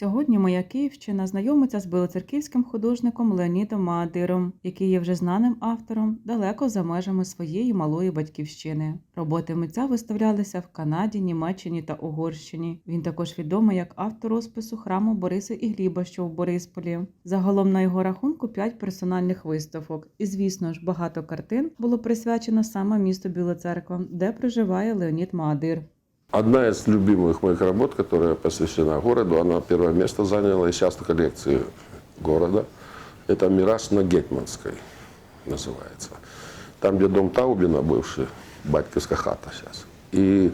Сьогодні моя Київщина знайомиться з білоцерківським художником Леонідом Маадиром, який є вже знаним автором далеко за межами своєї малої батьківщини. Роботи митця виставлялися в Канаді, Німеччині та Угорщині. Він також відомий як автор розпису храму Бориса і Гліба, що в Борисполі. Загалом на його рахунку п'ять персональних виставок. І звісно ж, багато картин було присвячено саме місту Біла Церква, де проживає Леонід Маадир. Одна из любимых моих работ, которая посвящена городу, она первое место заняла и сейчас в коллекции города. Это «Мираж на Гетманской» называется. Там, где дом Таубина бывший, батьковская хата сейчас. И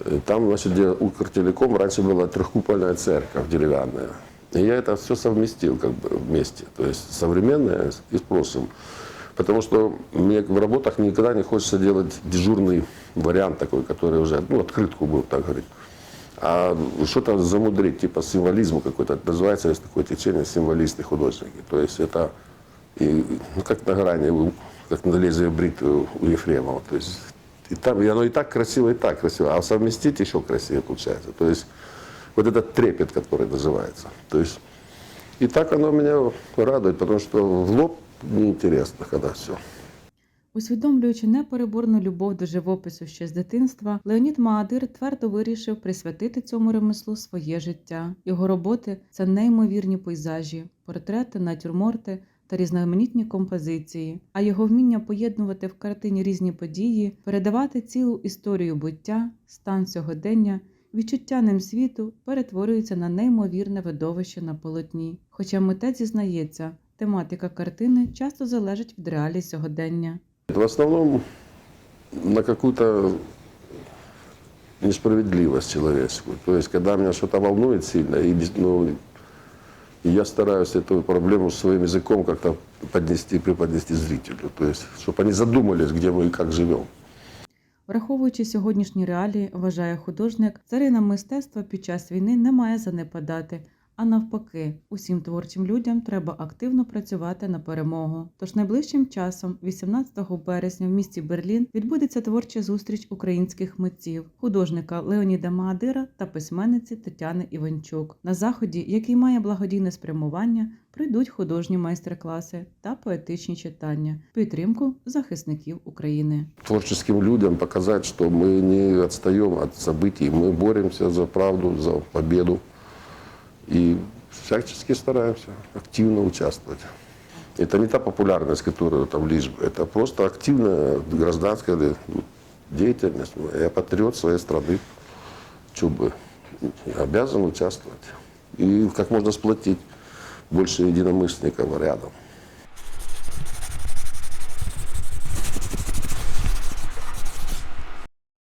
э, там, значит, где Укртелеком раньше была трехкупольная церковь деревянная. И я это все совместил как бы вместе. То есть современное и с прошлым. Потому что мне в работах никогда не хочется делать дежурный вариант такой, который уже, ну, открытку был, так говорить. А что-то замудрить, типа символизма какой-то. Это называется, есть такое течение символисты, художники. То есть это и, ну, как на грани, как на лезвие брит у у Ефремова. То есть и там, и оно и так красиво, и так красиво. А совместить еще красивее получается. То есть вот этот трепет, который называется. То есть и так оно меня радует, потому что в лоб неинтересно, когда все. Усвідомлюючи непереборну любов до живопису ще з дитинства, Леонід Маадир твердо вирішив присвятити цьому ремеслу своє життя. Його роботи це неймовірні пейзажі, портрети, натюрморти та різноманітні композиції. А його вміння поєднувати в картині різні події, передавати цілу історію буття, стан сьогодення. Відчуття ним світу перетворюється на неймовірне видовище на полотні. Хоча митець зізнається, тематика картини часто залежить від реалій сьогодення. В основном на какую-то несправедливость человеческую. То есть, когда меня что-то волнует сильно, и, дес- ну, и я стараюсь эту проблему своим языком как-то поднести, преподнести зрителю. То есть, чтобы они задумались, где мы и как живем. Враховуючи сьогоднішні реалії, вважає художник, царина мистецтва під час війни не має занепадати. А навпаки, усім творчим людям треба активно працювати на перемогу. Тож найближчим часом, 18 березня, в місті Берлін, відбудеться творча зустріч українських митців, художника Леоніда Маадира та письменниці Тетяни Іванчук. На заході, який має благодійне спрямування, прийдуть художні майстер-класи та поетичні читання, в підтримку захисників України. Творческим людям показать, что мы не отстаем от событий, мы боремся за правду, за победу. И всячески стараемся активно участвовать. Это не та популярность, которая там лишь бы. Это просто активная гражданская ну, деятельность. Я патриот своей страны. Чё бы, обязан участвовать. И как можно сплотить больше единомышленников рядом.